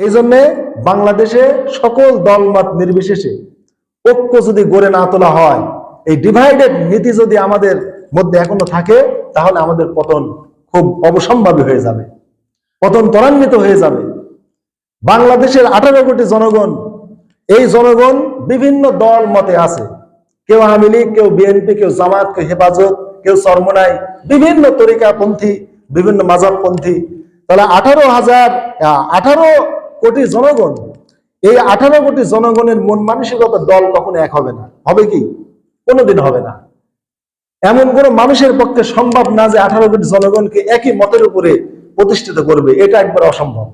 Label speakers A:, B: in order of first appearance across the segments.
A: এই জন্যে বাংলাদেশে সকল দলমত নির্বিশেষে ঐক্য যদি গড়ে না তোলা হয়, এই ডিভাইডেড নীতি যদি আমাদের মধ্যে এখনও থাকে, তাহলে আমাদের পতন খুব অবসম্ভাবী হয়ে যাবে, পতন ত্বরান্বিত হয়ে যাবে। বাংলাদেশের আঠারো কোটি জনগণ, এই জনগণ বিভিন্ন দল মতে আছে। কেউ আওয়ামী লীগ, কেউ বিএনপি, কেউ জামাত কেউ হেফাজত, কেউ চরমনাই বিভিন্ন তরিকাপন্থী, বিভিন্ন মাজাবপন্থী তাহলে আঠারো হাজার আঠারো কোটি জনগণ, এই আঠারো কোটি জনগণের মন মানসিকতা দল কখনো এক হবে না। হবে কি? কোনোদিন হবে না। এমন কোন মানুষের পক্ষে সম্ভব না যে আঠারো কোটি জনগণকে একই মতের উপরে প্রতিষ্ঠিত করবে। এটা একবার অসম্ভব।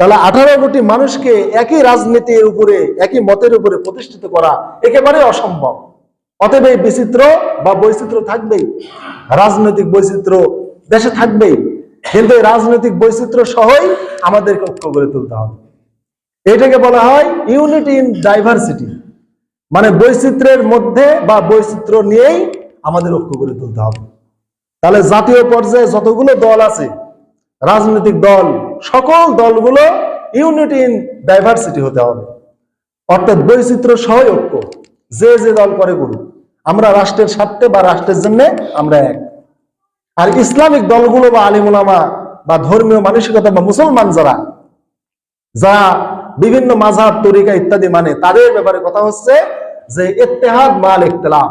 A: তাহলে আঠারো কোটি মানুষকে একই রাজনীতির উপরে, একই মতের উপরে প্রতিষ্ঠিত করা একেবারে অসম্ভব। অতএব এই বিচিত্র বা বৈচিত্র্য থাকবেই। রাজনৈতিক বৈচিত্র্য দেশে থাকবেই। কিন্তু রাজনৈতিক বৈচিত্র্য সহই আমাদেরকে ঐক্য করে তুলতে হবে। এটাকে বলা হয় ইউনিটি ইন ডাইভার্সিটি। মানে বৈচিত্র্যের মধ্যে বা বৈচিত্র্য নিয়েই আমাদের ঐক্য করে তুলতে হবে। তাহলে জাতীয় পর্যায়ে যতগুলো দল আছে, রাজনৈতিক দল, সকল দলগুলো ইউনিটি ইন ডাইভার্সিটি হতে হবে। অর্থাৎ বৈচিত্র্য সহ ঐক্য। যে যে দল করে করুক আমরা রাষ্ট্রের স্বার্থে বা রাষ্ট্রের জন্য আমরা এক। আর ইসলামিক দলগুলো বা আলিমুলামা বা ধর্মীয় মানসিকতা বা মুসলমান যারা যারা বিভিন্ন মাঝাব তরিকা ইত্যাদি মানে তাদের ব্যাপারে কথা হচ্ছে যে ইত্তেহাদ মাল ইখতলাফ।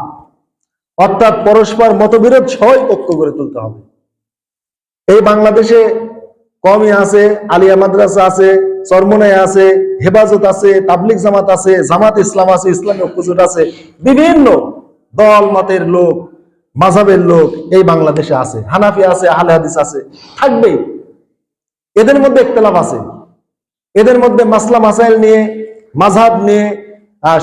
A: অর্থাৎ পরস্পর মতবিরোধ সহ ঐক্য করে তুলতে হবে। এই বাংলাদেশে কমই আছে, আলিয়া মাদ্রাসা আছে চরমনায় আছে, হেফাজত আছে তাবলিক জামাত আছে, জামাত ইসলাম আছে, ইসলামী ঐক্যজোট আছে, বিভিন্ন দল, মতের লোক মাঝাবের লোক এই বাংলাদেশে আছে। হানাফি আছে, আহলে হাদিস আছে। থাকবেই। এদের মধ্যে একতলাফ আছে। এদের মধ্যে মাসলা মাসাইল নিয়ে মাঝাব নিয়ে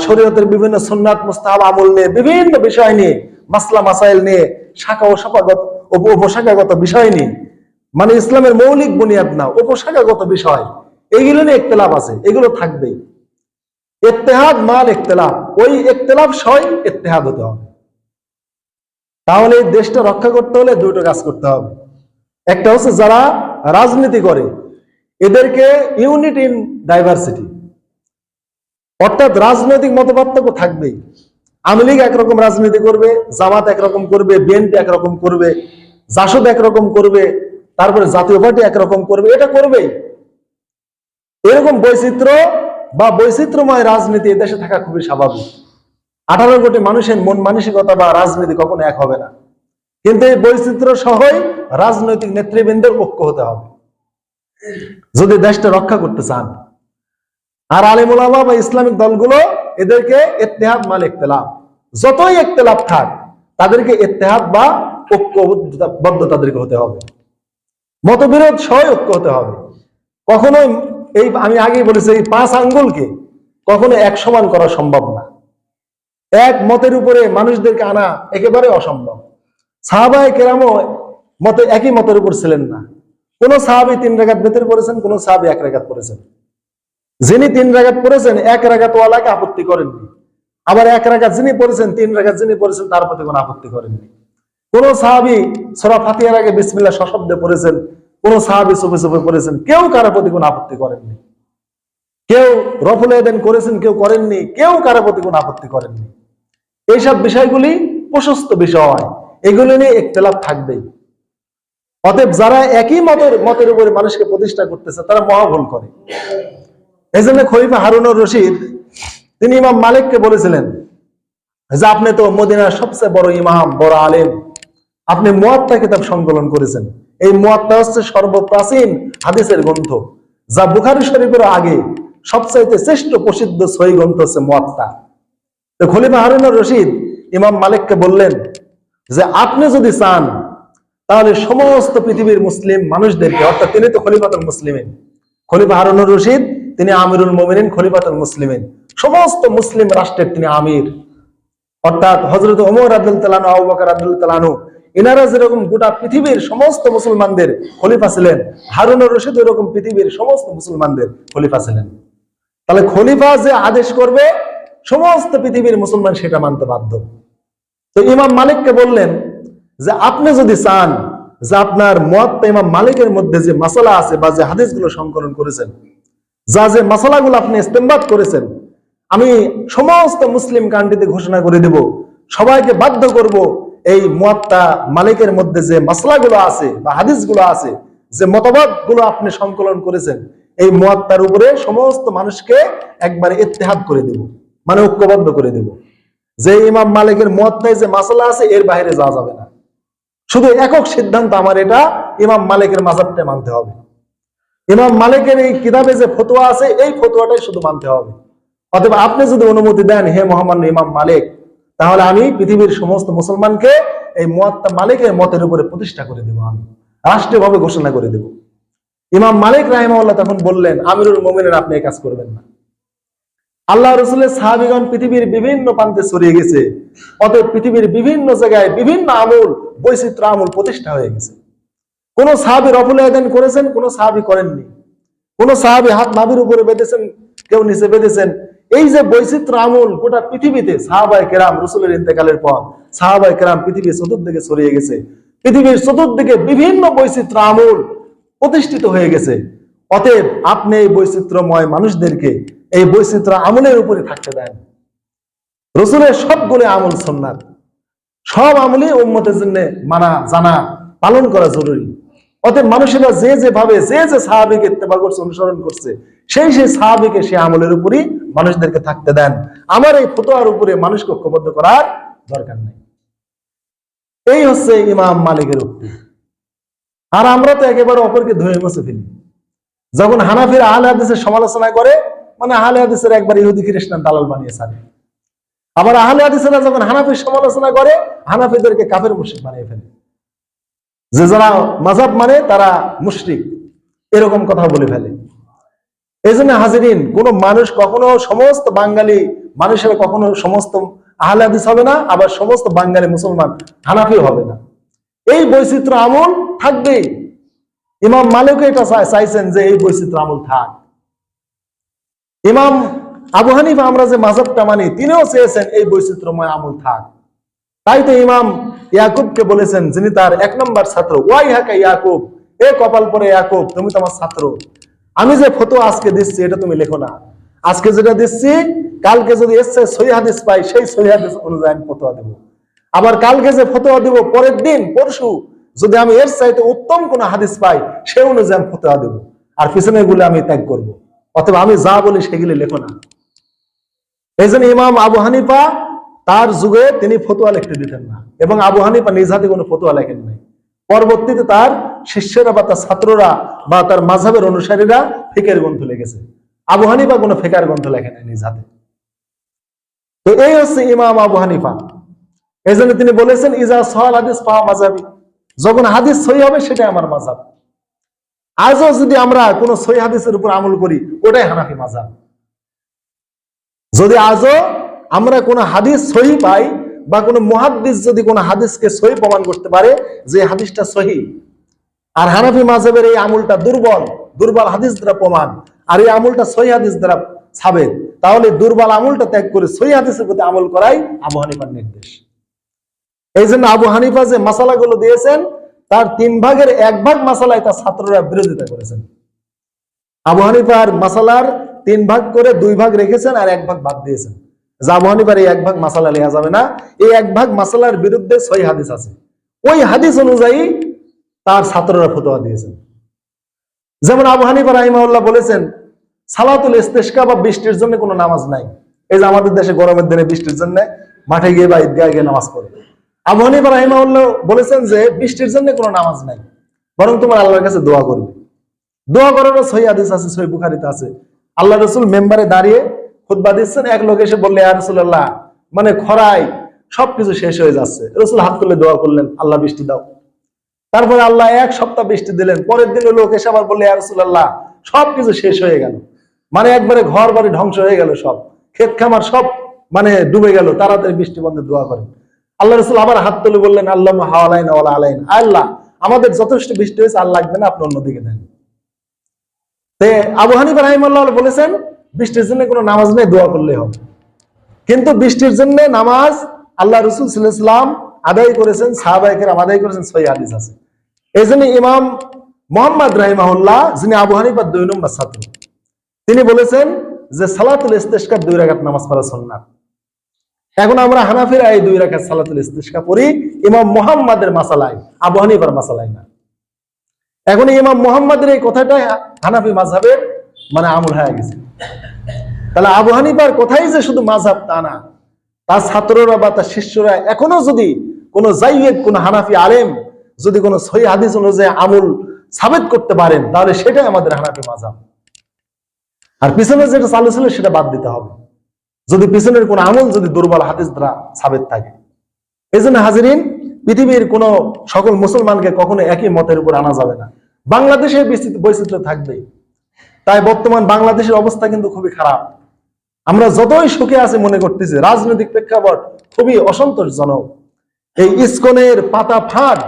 A: শরীয়তের বিভিন্ন সুন্নাত, মুস্তাহাব, আমল নিয়ে, বিভিন্ন বিষয় নিয়ে, মাসলা মাসাইল নিয়ে, শাখা ও শাখাগত উপশাখাগত বিষয় নিয়ে মানে ইসলামের মৌলিক বুনিয়াদ না, উপশাখাগত বিষয় এইগুলো নিয়ে একতলাফ আছে, এগুলো থাকবেই। ইত্তেহাদ, মাল ইখতলাফ, ওই ইখতলাফ সই ইত্তেহাদ হতে হবে। তাহলে এই দেশটা রক্ষা করতে হলে দুটো কাজ করতে হবে। একটা হচ্ছে যারা রাজনীতি করে, এদেরকে ইউনিট ইন ডাইভার্সিটি অর্থাৎ রাজনৈতিক মতপার্থক্য থাকবেই। আওয়ামী লীগ একরকম রাজনীতি করবে, জামাত একরকম করবে, বিএনপি একরকম করবে, জাসদ একরকম করবে, তারপরে জাতীয় পার্টি একরকম করবে, এটা করবেই। এরকম বৈচিত্র্য বা বৈচিত্র্যময় রাজনীতি এদেশে থাকা খুবই স্বাভাবিক। আঠারো কোটি মানুষের মন মানসিকতা বা রাজনীতি কখনো এক হবে না। কিন্তু এই বৈচিত্র্য সহই রাজনৈতিক নেতৃবৃন্দের ঐক্য হতে হবে। যদি দেশটা রক্ষা করতে চান, আর আলিমুলামা বা ইসলামিক দলগুলো এদেরকে ইত্তেহাদ মাল ইখতলাফ যতই ইখতলাফ থাক, তাদেরকে ইত্তেহাদ বা ঐক্যবদ্ধ তাদেরকে হতে হবে। মতবিরোধ সহ ঐক্য হতে হবে। কখনোই এই আমি আগেই বলেছি, এই পাঁচ আঙ্গুলকে কখনো এক সমান করা সম্ভব না। এক মতের উপরে মানুষদেরকে আনা একেবারে অসম্ভব। সাহাবায় কেরামও মতে একই মতের উপর ছিলেন না। কোন সাহাবি তিন রেখাত বেতর পড়েছেন, কোন সাহাবি এক রেখাত পড়েছেন। যিনি তিন রাগাত পড়েছেন, এক রাগাত ওয়ালাকে আপত্তি করেননি। আবার এক রাগাত যিনি পড়েছেন, তিন রাগাত যিনি পড়েছেন, তার প্রতি কোনো আপত্তি করেননি। কোন সাহাবি সরা ফাতিয়ার আগে বিসমিল্লা সশব্দে পড়েছেন, কোন সাহাবি চুপে চুপে পড়েছেন, কেউ কারও প্রতি কোনো আপত্তি করেননি। কেউ রফুল করেছেন, কেউ করেননি, কেউ কারও প্রতি কোনো আপত্তি করেননি। এইসব বিষয়গুলি প্রশস্ত বিষয়। এগুলি নিয়ে একতলাপ থাকবেই। অতএব যারা একই মতের মতের উপরে মানুষকে প্রতিষ্ঠা করতেছে, তারা মহাভুল করে। এই জন্য খলিফা হারুনুর রশিদ, তিনি ইমাম মালিককে বলেছিলেন যে, আপনি তো মদিনার সবচেয়ে বড় ইমাম, বড় আলেম। আপনি মুয়াত্তা কিতাব সংকলন করেছেন। এই মুয়াত্তা হচ্ছে সর্বপ্রাচীন হাদিসের গ্রন্থ, যা বুখারী শরীফের আগে সবচাইতে শ্রেষ্ঠ প্রসিদ্ধ সহি গ্রন্থ হচ্ছে মুয়াত্তা। তো খলিফা হারুনুর রশিদ ইমাম মালিককে বললেন যে, আপনি যদি চান, তাহলে সমস্ত পৃথিবীর মুসলিম মানুষদেরকে, অর্থাৎ তিনি তো খলিফাতুল মুসলিমিন। খলিফা হারুনুর রশিদ, তিনি আমিরুল মোমিনিন, খলিফাতুল মুসলিমিন। সমস্ত মুসলিম রাষ্ট্রের তিনি আমির। অর্থাৎ হজরত ওমর আব্দুল তালানু আবু আব্দুল তালানু এনারা যেরকম গোটা পৃথিবীর সমস্ত মুসলমানদের খলিফা ছিলেন হারুনুর রশিদ এরকম পৃথিবীর সমস্ত মুসলমানদের খলিফা ছিলেন। তাহলে খলিফা যে আদেশ করবে সমস্ত পৃথিবীর মুসলমান সেটা মানতে বাধ্য। তো ইমাম মালিককে বললেন যে, আপনি যদি চান যে আপনার মুয়াত্তা ইমাম মালিকের মধ্যে যে মাসালা আছে বা যে হাদিসগুলো সংকলন করেছেন, যা যে মাসালাগুলো আপনি ইস্তেমবাদ করেছেন, আমি সমস্ত মুসলিম কান্ট্রিতে ঘোষণা করে দেব, সবাইকে বাধ্য করব এই মুয়াত্তা মালিকের মধ্যে যে মাসলাগুলো আছে বা হাদিসগুলো আছে, যে মতবাদগুলো আপনি সংকলন করেছেন, এই মুয়াত্তার উপরে সমস্ত মানুষকে একবারে ইত্তেহাদ করে দেব। মানে ঐক্যবদ্ধ করে দেব। যে ইমাম মালিকের মুয়াত্তায় যে মাসলা আছে, এর বাইরে যাওয়া যাবে না। শুধু একক সিদ্ধান্ত আমার এটা, ইমাম মালিকের মাজাবটা মানতে হবে। ইমাম মালিকের এই কিতাবে যে ফতোয়া আছে, এই ফতোয়াটাই শুধু মানতে হবে। অতএব আপনি যদি অনুমতি দেন, হে মোহাম্মদ ইমাম মালিক, তাহলে আমি পৃথিবীর সমস্ত মুসলমানকে এই মুয়াত্তা মালিকের মতের উপরে প্রতিষ্ঠা করে দেব আমি। রাষ্ট্রীয়ভাবে ঘোষণা করে দেব। ইমাম মালিক রাহিমাল্লাহ তখন বললেন, আমিরুল মোমিনের আপনি এই কাজ করবেন না। আল্লাহ রসুলের সাহাবিগণ পৃথিবীর বিভিন্ন প্রান্তে ছড়িয়ে গেছে। অতএব পৃথিবীর বিভিন্ন জায়গায় বিভিন্ন আমল, বৈচিত্র্য আমল প্রতিষ্ঠা হয়ে গেছে। কোন সাহাবি রফুল আয়দান করেছেন, কোন সাহাবি করেননি। কোন সাহাবি হাত নাভির উপরে বেঁধেছেন, কেউ নিচে বেঁধেছেন। এই যে বৈচিত্র্য আমল গোটা পৃথিবীতে সাহাবাই কেরাম রসুলের ইন্তেকালের পর সাহাবাই কেরাম পৃথিবীর চতুর্দিকে ছড়িয়ে গেছে। পৃথিবীর চতুর্দিকে বিভিন্ন বৈচিত্র্য আমল প্রতিষ্ঠিত হয়ে গেছে। অতএব আপনি এই বৈচিত্র্যময় মানুষদেরকে এই বৈচিত্র্য আমলের উপরে থাকতে দেন রসুলের সবগুলো আমল সন্ন্যাত সব আমলই উম্মতের জন্য মানা, জানা, পালন করা জরুরি। অতএব মানুষেরা যে যেভাবে, যে যে সাহাবিকে ইত্তেবা করছে, অনুসরণ করছে, সেই সেই সাহাবিকে সেই আমলের উপরই মানুষদেরকে থাকতে দেন। আমার এই ফতোয়ার উপরে মানুষকে ঐক্যবদ্ধ করার দরকার নেই। এই হচ্ছে ইমাম মালিকের উক্তি। আর আমরা তো একেবারে অপরকে ধুয়ে মুছে ফেলি। যখন হানাফির আহলে হাদিসের সমালোচনা করে মানে আহলে হাদিসের একবার ইহুদি খ্রিস্টান দালাল বানিয়ে ছাড়ে। আবার আহলে হাদিসেরা যখন হানাফির সমালোচনা করে, হানাফিদেরকে কাফের মুশরিক বানিয়ে ফেলে। যে যারা মাজাব মানে তারা মুশরিক, এরকম কথা বলে ফেলে। এই জন্য হাজিরিন, কোন মানুষ কখনো সমস্ত বাঙালি মানুষের কখনো সমস্ত আহলে হাদিস হবে না, আবার সমস্ত বাঙালি মুসলমান হানাফিও হবে না। এই বৈচিত্র্য আমল থাকবেই। ইমাম মালিক এটা চাই- চাইছেন যে এই বৈচিত্র্য আমল থাক। ইমাম আবু হানিফা, আমরা যে মাজাবটা মানি, তিনিও চেয়েছেন এই বৈচিত্র্যময় আমল থাক। তাই তো ইমাম ইয়াকুবকে বলেছেন, যিনি তার এক নম্বর ছাত্র, ওয়াই হাকা ইয়াকুব? এ কপাল পরে ইয়াকুব, তুমি তো আমার ছাত্র। আমি যে ফটো আজকে দিচ্ছি, এটা তুমি লেখো না। আজকে যেটা দিচ্ছি, কালকে যদি এসছে সহি হাদিস পাই, সেই সহি হাদিস অনুযায়ী আমি ফতোয়া দেবো। আবার কালকে যে ফতোয়া দেবো, পরের দিন, পরশু, যদি আমি এর চাইতে উত্তম কোন হাদিস পাই সে অনুযায়ী আমি ফতোয়া দেবো। আর পিছনে গুলো আমি ত্যাগ করব। অথবা আমি যা বলি সেগুলি লেখো না। এই জন্য ইমাম আবু হানিফা তার যুগে তিনি ফতোয়া লিখতে দিতেন না এবং আবু হানিফা নিজ হাতে কোনো ফতোয়া লেখেন নাই। পরবর্তীতে তার শিষ্যরা বা তার ছাত্ররা বা তার মাঝহের অনুসারীরা ফিকের গ্রন্থ লিখেছে। আবু হানিফা কোনো ফেকার গ্রন্থ লেখেন নিজ হাতে। তো এই হচ্ছে ইমাম আবু হানিফা। এই জন্য তিনি বলেছেন, ইজা সহাল হাদিস পাওয়া মাজাবি যখন হাদিস সহি হবে, সেটাই আমার মাজাব আজও যদি আমরা কোনো সহি হাদিসের উপর আমল করি, ওটাই হানাফি মাজাব যদি আজও আমরা কোনো হাদিস সহি পাই বা কোনো মুহাদ্দিস যদি কোনো হাদিসকে সহি প্রমাণ করতে পারে যে হাদিসটা সহি, আর হানাফি মাজাবের এই আমলটা দুর্বল দুর্বল হাদিস দ্বারা প্রমাণ, আর এই আমলটা সহি হাদিস দ্বারা সাবেক, তাহলে দুর্বল আমলটা ত্যাগ করে সহি হাদিসের প্রতি আমল করাই আবু হানিফার নির্দেশ। এই জন্য আবু হানিফা যে মাসালাগুলো দিয়েছেন তার তিন ভাগের এক ভাগ মাসালায় তার ছাত্ররা বিরোধিতা করেছেন। আবু হানিফার মাসালার তিন ভাগ করে দুই ভাগ রেখেছেন আর এক ভাগ বাদ দিয়েছেন। আবু হানিফার এই এক ভাগ মাসালা লেখা যাবে না। এই এক ভাগ মাসালার বিরুদ্ধে ছয় হাদিস আছে। ওই হাদিস অনুযায়ী তার ছাত্ররা ফতোয়া দিয়েছেন। যেমন আবু হানিফা রাহিমাউল্লাহ বলেছেন, সালাতুল ইস্তেস্কা বা বৃষ্টির জন্য কোনো নামাজ নাই। এই যে আমাদের দেশে গরমের দিনে বৃষ্টির জন্য মাঠে গিয়ে বা ঈদগাহে গিয়ে নামাজ পড়ে বলেছেন যে, বৃষ্টির জন্য কোনো নামাজ নাই, বরং তোমার আল্লাহর কাছে দোয়া করবে। দোয়া সহি হাদিস আছে, সহি বুখারিতে আছে। আল্লাহ রসুল মেম্বারে দাঁড়িয়ে খুতবা দিচ্ছেন, এক লোক এসে বললে আর রসুল্লাহ মানে খরায় সবকিছু শেষ হয়ে যাচ্ছে। রসুল হাত তুলে দোয়া করলেন, আল্লাহ, বৃষ্টি দাও। তারপরে আল্লাহ এক সপ্তাহ বৃষ্টি দিলেন। পরের দিন লোক এসে আবার বললে আর রসুল্লাহ সবকিছু শেষ হয়ে গেল। মানে একবারে ঘর বাড়ি ধ্বংস হয়ে গেল সব। ক্ষেত খামার সব মানে ডুবে গেল। তাড়াতাড়ি বৃষ্টি বন্ধে দোয়া করেন। আল্লাহ রসুল আবার হাত তুলে বললেন আল্লাহ হাওয়ালাইন ওয়ালা আলাইন। আল্লাহ, আমাদের যথেষ্ট বৃষ্টি হয়েছে, আর লাগবে না, আপনি অন্যদিকে দেন তে আবু হানিফা রাহিমাল্লাহ বলেছেন, বৃষ্টির জন্য কোনো নামাজ নেই, দোয়া করলে হবে। কিন্তু বৃষ্টির জন্য নামাজ আল্লাহ রসুল সাল্লাম আদায় করেছেন সাহাবাহিকের আদায় করেছেন, সহি হাদিস আছে। এই জন্য ইমাম মোহাম্মদ রাহিমাহুল্লাহ, যিনি আবু হানিফার দুই নম্বর ছাত্র, তিনি বলেছেন যে সালাতুল ইস্তেস্কার দুই রাকাত নামাজ পড়া সুন্নাত। এখন আমরা হানাফিরা এই দুই রাকাত সালাতুল ইস্তেস্কা পড়ি, ইমাম মোহাম্মদের মাসালায়, আবু হানিফার মাসালায় না। এখন ইমাম মোহাম্মদের এই কথাটাই হানাফি মাঝহাবের মানে আমল হয়ে গেছে। তাহলে আবু হানিফার কথাই যে শুধু মাঝহাব তা না, তার ছাত্ররা বা তার শিষ্যরা এখনও যদি কোন জাইয়েদ কোন হানাফি আলেম যদি কোন সহি হাদিস অনুযায়ী আমল সাবেত করতে পারেন, তাহলে সেটাই আমাদের হানাফি মাঝহাব আর পিছনে যেটা চালু ছিল সেটা বাদ দিতে হবে। যদি পিছনের কোন আমল যদি দুর্বল হাদিস দ্বারা সাবেত থাকে। এই জন্য হাজিরিন, পৃথিবীর কোন সকল মুসলমানকে কখনো একই মতের উপর আনা যাবে না। বাংলাদেশের বৈচিত্র্য থাকবে। তাই বর্তমান বাংলাদেশের অবস্থা কিন্তু খুবই খারাপ। আমরা যতই সুখে আছি মনে করতেছি, রাজনৈতিক প্রেক্ষাপট খুবই অসন্তোষজনক। এই ইস্কনের পাতা ফাট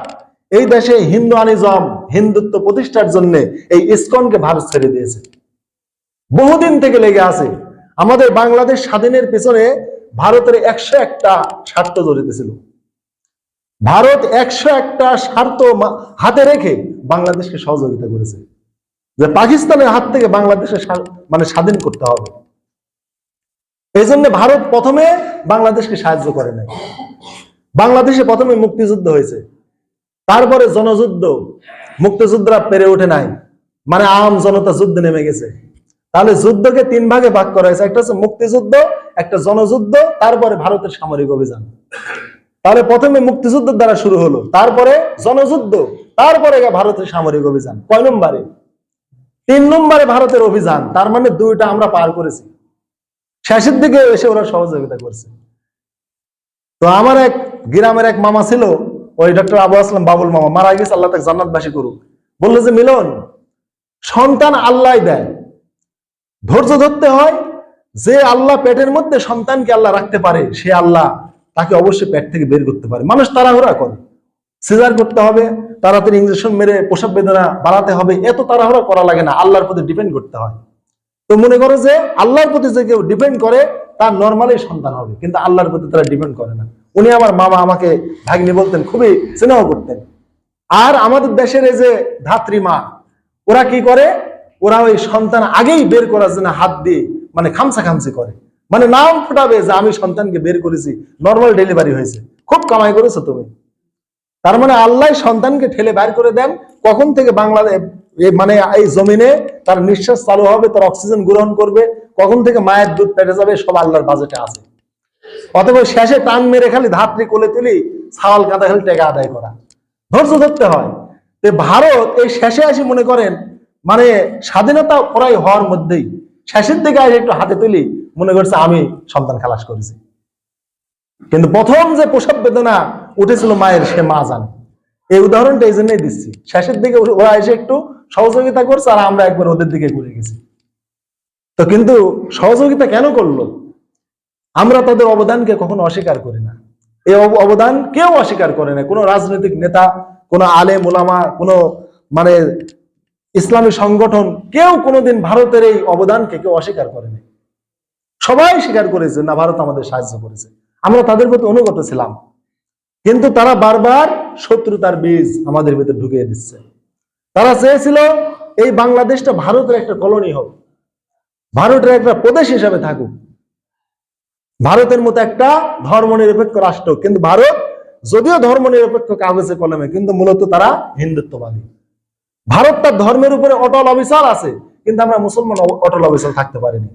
A: এই দেশে হিন্দু আনিজম হিন্দুত্ব প্রতিষ্ঠার জন্য এই ইস্কনকে ভারত ছেড়ে দিয়েছে। বহুদিন থেকে লেগে আছে। আমাদের বাংলাদেশ স্বাধীনের পেছনে ভারতের একশো একটা স্বার্থ জড়িত ছিল ভারত একশো একটা স্বার্থ হাতে রেখে বাংলাদেশকে সহযোগিতা করেছে। যে পাকিস্তানের হাত থেকে বাংলাদেশে মানে স্বাধীন করতে হবে। এই জন্য ভারত প্রথমে বাংলাদেশকে সাহায্য করে নাই। বাংলাদেশে প্রথমে মুক্তিযুদ্ধ হয়েছে। তারপরে জনযুদ্ধ, মুক্তিযুদ্ধরা পেরে ওঠে নাই। মানে আম জনতা যুদ্ধে নেমে গেছে। তাহলে যুদ্ধকে তিন ভাগে ভাগ করা হয়েছে। একটা হচ্ছে মুক্তিযুদ্ধ, একটা জনযুদ্ধ, তারপরে ভারতের সামরিক অভিযান। তাহলে প্রথমে মুক্তিযুদ্ধের দ্বারা শুরু হলো, তারপরে জনযুদ্ধ, তারপরে ভারতের সামরিক অভিযান। কয় নম্বরে? তিন নম্বরে ভারতের অভিযান, তার মানে দুইটা আমরা পার করেছি। শেষের দিকে এসে ওরা সহযোগিতা করছে। তো আমার এক, গ্রামের এক মামা ছিল, ওই ডক্টর আবু আসলাম বাবুল মামা, মারা গেছে, আল্লাহ তাকে জান্নাতবাসী করুক। বলল যে, মিলন, সন্তান আল্লাহ দেয়। ধৈর্য ধরতে হয় যে আল্লাহ পেটের মধ্যে সন্তানকে আল্লাহ রাখতে পারে, সে আল্লাহ তাকে অবশ্যই পেট থেকে বের করতে পারে। মানুষ তাড়াহুড়া করে, সিজার করতে হবে, তাড়াতাড়ি ইঞ্জেকশন মেরে প্রসব বেদনা বাড়াতে হবে, এত তাড়াহুড়া করা লাগে না, আল্লাহর প্রতি ডিপেন্ড করতে হয়। তো মনে করো যে আল্লাহর প্রতি যে কেউ ডিপেন্ড করে, তার নর্মালি সন্তান হবে, কিন্তু আল্লাহর প্রতি তারা ডিপেন্ড করে না। উনি আমার মামা আমাকে ভাগ্নি বলতেন, খুবই স্নেহ করতেন। আর আমাদের দেশের এই যে ধাত্রী মা, ওরা কি করে? ওরা ওই সন্তান আগেই বের করার জন্য হাত দিয়ে মানে খামসা খামসি করে। মানে নাম ফুটাবে যে আমি সন্তানকে বের করেছি নর্মাল ডেলিভারি হয়েছে। খুব কামাই করেছ তুমি। তার মানে আল্লাহ সন্তানকে ঠেলে বের করে দেন, কখন থেকে বাংলাদেশ মানে এই জমিনে তার নিঃশ্বাস চালু হবে, তার অক্সিজেন গ্রহণ করবে, কখন থেকে মায়ের দুধ পেটে যাবে, সব আল্লাহর বাজেটে আছে। অথবা শেষে টান মেরে খালি ধাত্রী কোলে তুলি, ছাওয়াল কাঁদা খালি টেকা আদায় করা। ধৈর্য ধরতে হয়। ভারত এই শেষে আসি মনে করেন মানে স্বাধীনতা প্রায় হওয়ার মধ্যেই শেষের দিকে আসে একটু হাতে তুলি, মনে করছে আমি সন্তান খালাস করেছি। কিন্তু প্রথম যে প্রসব বেদনা উঠেছিল মায়ের, সে মা জানে। এই উদাহরণটা এই জন্যই দিচ্ছি। শেষের দিকে ওরা এসে একটু সহযোগিতা করছে আর আমরা একবার ওদের দিকে ঘুরে গেছি। তো কিন্তু সহযোগিতা কেন করল? আমরা তাদের অবদানকে কখনো অস্বীকার করি না। এই অবদান কেউ অস্বীকার করে না। কোনো রাজনৈতিক নেতা, কোনো আলেম ওলামা কোনো মানে ইসলামী সংগঠন কেউ কোনোদিন ভারতের এই অবদানকে কেউ অস্বীকার করে না সবাই স্বীকার করেছে না, ভারত আমাদের সাহায্য করেছে। আমরা তাদের প্রতি অনুগত ছিলাম। কিন্তু তারা বারবার শত্রুতার বীজ আমাদের ভিতরে ঢুকিয়ে দিচ্ছে। তারা চেয়েছিল এই বাংলাদেশটা ভারতের একটা কলোনি হোক, ভারতের একটা প্রদেশ হিসাবে থাকুক। ভারতের মতো একটা ধর্মনিরপেক্ষ রাষ্ট্র কিন্তু ভারত যদিও ধর্মনিরপেক্ষ কাগজে কলমে, কিন্তু মূলত তারা হিন্দুত্ববাদী। ভারত তার ধর্মের উপরে অটল অবিশাল আছে কিন্তু আমরা মুসলমান অটল অবিশাল থাকতে পারিনি।